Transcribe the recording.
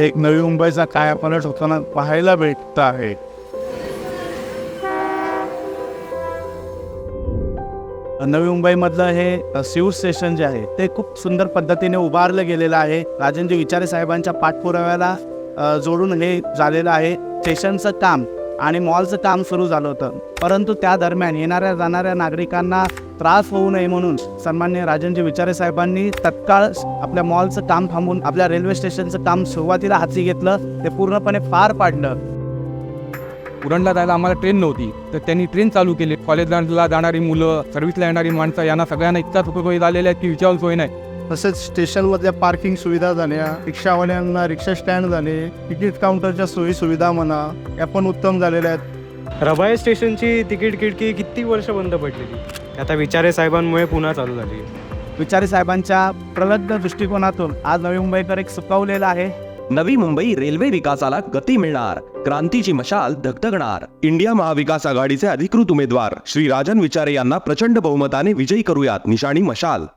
एक नवी मुंबईचा कायापालट होताना पाहायला भेटत आहे. नवी मुंबईमधलं हे अ, शिव स्टेशन जे आहे ते खूप सुंदर पद्धतीने उभारलं गेलेलं आहे. राजेंद्र विचारे साहेबांच्या पाठपुराव्याला जोडून हे झालेलं आहे. स्टेशनचं काम आणि मॉलचं काम सुरू झालं होतं. परंतु त्या दरम्यान येणाऱ्या जाणाऱ्या नागरिकांना त्रास होऊ नये म्हणून सन्मान्य राजेंद्र विचारे साहेबांनी तत्काळ आपल्या मॉलचं काम थांबवून आपल्या रेल्वे स्टेशनचं काम सुरुवातीला हाती घेतलं. ते पूर्णपणे पार पाडलं. उरणला जायला आम्हाला ट्रेन नव्हती. तर त्यांनी ट्रेन चालू केली. कॉलेजला जाणारी मुलं सर्व्हिसला येणारी माणसं यांना सगळ्यांना इतका सोयी झालेल्या आहेत की विचारून सोय नाही तसेच स्टेशनमधल्या पार्किंग सुविधा झाल्या रिक्षावाल्यांना रिक्षा स्टँड झाले तिकीट काउंटरच्या सोयी सुविधा म्हणा या पण उत्तम झालेल्या आहेत. रबाळे स्टेशनची तिकीट खिडकी किती वर्ष बंद पडलेली? आता विचारे साहेबांमुळे पुन्हा चालू झाली. विचारे साहेबांच्या प्रलग्न दृष्टिकोनातून आज नवी मुंबईकर एक सुकवलेला आहे. नवी मुंबई रेल्वे विकासाला गती मिळणार क्रांतीची मशाल धगधगणार. इंडिया महाविकास आघाडीचे अधिकृत उमेदवार श्री राजन विचारे यांना प्रचंड बहुमताने विजयी करूयात निशाणी मशाल.